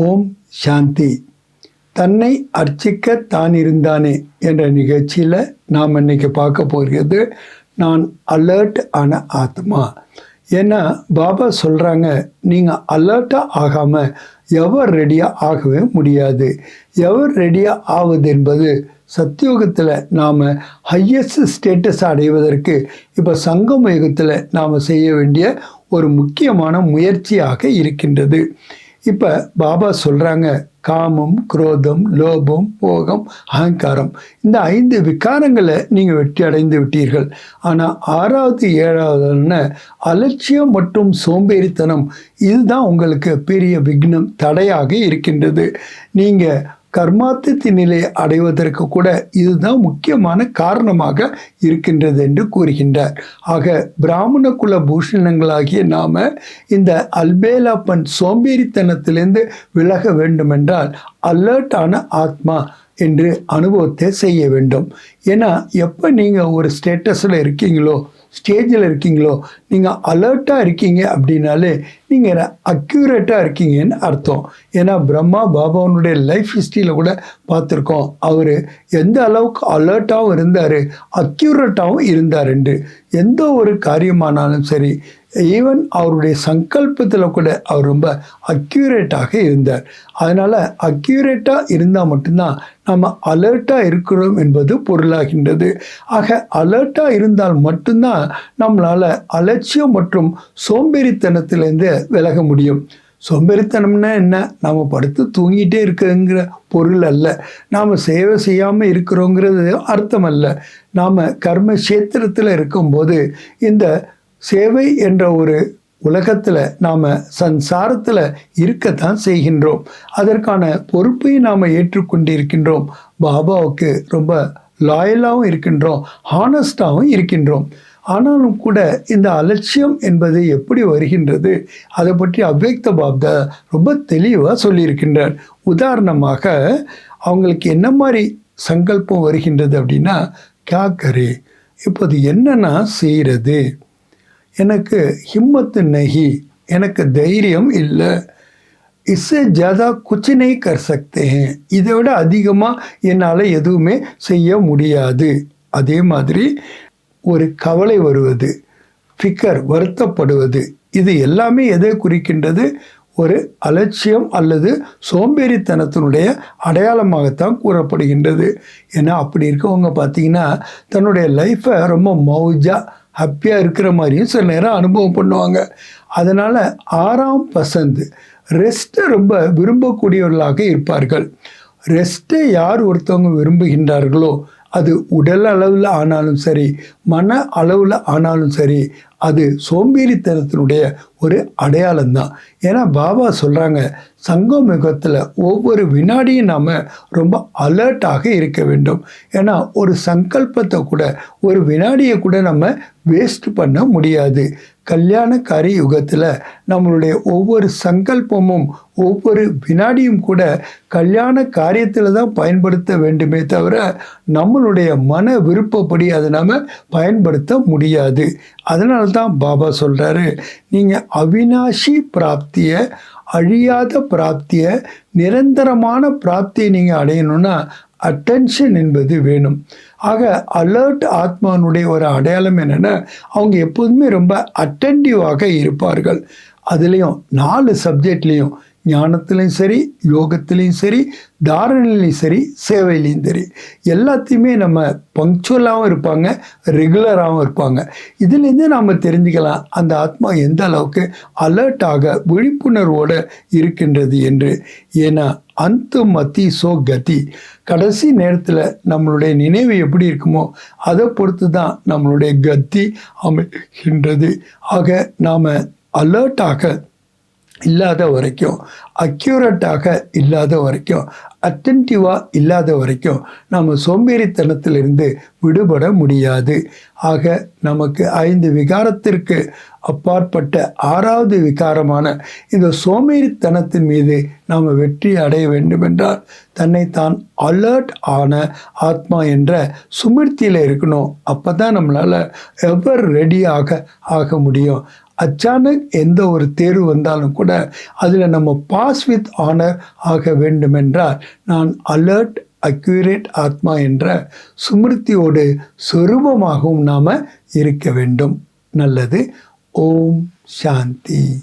ஓம் சாந்தி. தன்னை அர்ச்சிக்க தான் இருந்தானே என்ற நிகழ்ச்சியில் நாம் இன்னைக்கு பார்க்க போகிறது நான் அலர்ட் ஆன ஆத்மா. ஏன்னா பாபா சொல்கிறாங்க நீங்கள் அலர்ட்டாக ஆகாமல் எவர் ரெடியாக ஆகவே முடியாது. எவர் ரெடியாக ஆவது என்பது சத்தியோகத்தில் நாம் ஹையஸ்ட் ஸ்டேட்டஸ் அடைவதற்கு இப்போ சங்கம யுகத்தில் நாம் செய்ய வேண்டிய ஒரு முக்கியமான முயற்சியாக இருக்கின்றது. இப்போ பாபா சொல்கிறாங்க காமம் குரோதம் லோபம் போகம் அகங்காரம். இந்த ஐந்து விகாரங்களை நீங்கள் வெற்றி அடைந்து விட்டீர்கள். ஆனால் ஆறாவது ஏழாவதுன்னு அலட்சியம் மற்றும் சோம்பேறித்தனம். இதுதான் உங்களுக்கு பெரிய விக்னம் தடையாக இருக்கின்றது. நீங்கள் கர்மாத்தத்தின் நிலையை அடைவதற்கு கூட இதுதான் முக்கியமான காரணமாக இருக்கின்றது என்று கூறுகின்றார். ஆக பிராமண குல பூஷணங்களாகிய நாம இந்த அல்பேலாப்பன் சோம்பேறித்தனத்திலிருந்து விலக வேண்டுமென்றால் அலர்ட்டான ஆத்மா என்று அனுபவத்தை செய்ய வேண்டும். ஏன்னா எப்போ நீங்கள் ஒரு ஸ்டேட்டஸில் இருக்கீங்களோ ஸ்டேஜில் இருக்கீங்களோ நீங்கள் அலர்ட்டாக இருக்கீங்க அப்படின்னாலே நீங்கள் அக்யூரேட்டாக இருக்கீங்கன்னு அர்த்தம். ஏன்னா பிரம்மா பாபாவனுடைய லைஃப் ஹிஸ்ட்ரியில் கூட பார்த்துருக்கோம். அவர் எந்த அளவுக்கு அலர்ட்டாகவும் இருந்தார் அக்யூரேட்டாகவும் இருந்தார் என்று எந்த ஒரு காரியமானாலும் சரி ஈவன் அவருடைய சங்கல்பத்தில் கூட அவர் ரொம்ப அக்யூரேட்டாக இருந்தார். அதனால் அக்யூரேட்டாக இருந்தால் மட்டும்தான் நம்ம அலர்ட்டாக இருக்கிறோம் என்பது பொருளாகின்றது. ஆக அலர்ட்டாக இருந்தால் மட்டும்தான் நம்மளால் அலட்சியம் மற்றும் சோம்பேறித்தனத்திலேருந்து விலக முடியும். சோம்பேறித்தனம்னா என்ன? நாம் படுத்து தூங்கிட்டே இருக்குங்கிற பொருள் அல்ல. நாம் சேவை செய்யாமல் இருக்கிறோங்கிறது அர்த்தம் அல்ல. நாம் கர்ம கர்மக்ஷேத்திரத்தில் இருக்கும்போது இந்த சேவை என்ற ஒரு உலகத்தில் நாம் சன்சாரத்தில் இருக்கத்தான் செய்கின்றோம். அதற்கான பொறுப்பை நாம் ஏற்றுக்கொண்டிருக்கின்றோம். பாபாவுக்கு ரொம்ப லாயலாகவும் இருக்கின்றோம். ஹானஸ்டாகவும் இருக்கின்றோம். ஆனாலும் கூட இந்த அலட்சியம் என்பது எப்படி வருகின்றது? அதை பற்றி அவ்வேக்த பாப்தா ரொம்ப தெளிவாக சொல்லியிருக்கின்றார். உதாரணமாக அவங்களுக்கு என்ன மாதிரி சங்கல்பம் வருகின்றது அப்படின்னா கேக்கரு இப்போது என்னன்னா செய்கிறது எனக்கு ஹிம்மத்து நகி எனக்கு தைரியம் இல்லை. இஸ்ஸே ஜாதா குச் நை கர் சக்தே இதை விட அதிகமாக என்னால் எதுவுமே செய்ய முடியாது. அதே மாதிரி ஒரு கவலை வருவது ஃபிக்கர் வருத்தப்படுவது இது எல்லாமே எதை குறிக்கின்றது? ஒரு அலட்சியம் அல்லது சோம்பேறித்தனத்தினுடைய அடையாளமாகத்தான் கூறப்படுகின்றது. ஏன்னா அப்படி இருக்கவங்க பார்த்தீங்கன்னா தன்னுடைய லைஃப்பை ரொம்ப மௌஜாக ஹாப்பியாக இருக்கிற மாதிரியும் சில நேரம் அனுபவம் பண்ணுவாங்க. அதனால் ஆறாம் பசந்து ரெஸ்ட்டை ரொம்ப விரும்பக்கூடியவர்களாக இருப்பார்கள். ரெஸ்ட்டை யார் ஒருத்தவங்க விரும்புகின்றார்களோ அது உடல் அளவில் ஆனாலும் சரி மன அளவில் ஆனாலும் சரி அது சோம்பேறித்தனத்தினுடைய ஒரு அடையாளம் தான் ஏன்னா பாபா சொல்கிறாங்க சங்கம் யுகத்தில் ஒவ்வொரு வினாடியும் நாம் ரொம்ப அலர்ட்டாக இருக்க வேண்டும். ஏன்னா ஒரு சங்கல்பத்தை கூட ஒரு வினாடியை கூட நம்ம வேஸ்ட் பண்ண முடியாது. கல்யாணக்காரி யுகத்தில் நம்மளுடைய ஒவ்வொரு சங்கல்பமும் ஒவ்வொரு வினாடியும் கூட கல்யாண காரியத்தில் தான் பயன்படுத்த வேண்டுமே தவிர நம்மளுடைய மன விருப்பப்படி அதை நம்ம பயன்படுத்த முடியாது. அதனால தான் பாபா சொல்கிறாரு நீங்கள் அவினாஷி பிராப்தியை அழியாத பிராப்தியை நிரந்தரமான பிராப்தியை நீங்கள் அடையணும்னா அட்டென்ஷன் என்பது வேணும். ஆக அலர்ட் ஆத்மானுடைய ஒரு அடையாளம் என்னென்னா அவங்க எப்போதுமே ரொம்ப அட்டென்டிவாக இருப்பார்கள். அதுலேயும் நாலு சப்ஜெக்ட்லேயும் ஞானத்துலேயும் சரி யோகத்துலேயும் சரி தாரணையிலையும் சரி சேவையிலையும் சரி எல்லாத்தையுமே நம்ம பங்க்சுவலாகவும் இருப்பாங்க ரெகுலராகவும் இருப்பாங்க. இதுலேருந்து நாம் தெரிஞ்சுக்கலாம் அந்த ஆத்மா எந்த அளவுக்கு அலர்ட்டாக விழிப்புணர்வோடு இருக்கின்றது என்று. ஏன்னா அந்த மத்தி சோ கதி. கடைசி நேரத்தில் நம்மளுடைய நினைவு எப்படி இருக்குமோ அதை பொறுத்து தான் நம்மளுடைய கத்தி அமைகின்றது. ஆக நாம் அலர்ட்டாக இல்லாத வரைக்கும் அக்யூரட்டாக இல்லாத வரைக்கும் அட்டன்டிவாக இல்லாத வரைக்கும் நம்ம சோம்பேறித்தனத்திலிருந்து விடுபட முடியாது. ஆக நமக்கு ஐந்து விகாரத்திற்கு அப்பாற்பட்ட ஆறாவது விகாரமான இந்த சோம்பேறித்தனத்தின் மீது நாம் வெற்றி அடைய வேண்டுமென்றால் தன்னை தான் அலர்ட் ஆன ஆத்மா என்ற சுமிர்த்தியில் இருக்கணும். அப்போ தான் நம்மளால் எவர் ரெடியாக ஆக முடியும். அச்சானக் எந்த ஒரு தேர்வு வந்தாலும் கூட அதில் நம்ம பாஸ் வித் ஆனர் ஆக வேண்டுமென்றால் நான் அலர்ட் அக்யூரேட் ஆத்மா என்ற சுமிருத்தியோடு சொரூபமாகவும் நாம் இருக்க வேண்டும். நல்லது. ஓம் சாந்தி.